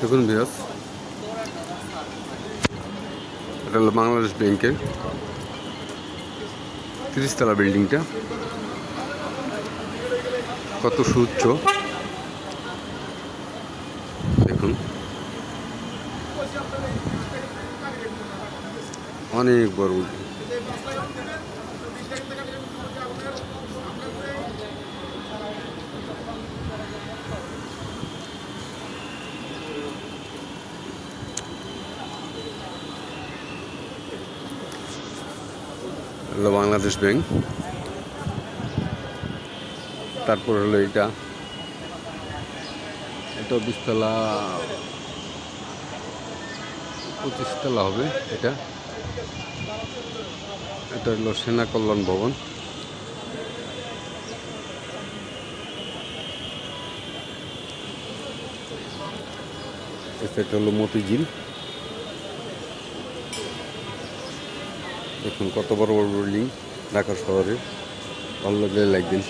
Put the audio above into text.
দেখুন বিয়াস এটা হলো বাংলাদেশ ব্যাংকের তিরিশতলা বিল্ডিংটা। কত সুচ্ছ দেখুন অনেক বড় হলো বাংলাদেশ ব্যাংক। তারপর হলো এটা। এটা বিশতলা পঁচিশতলা হবে এটা। এটা হলো সেনা কল্যাণ ভবন। এটা হলো মতিঝিল। দেখুন কত বড় বড় বিল্ডিং ঢাকা শহরে ভালো লাগলে লাইক দিন।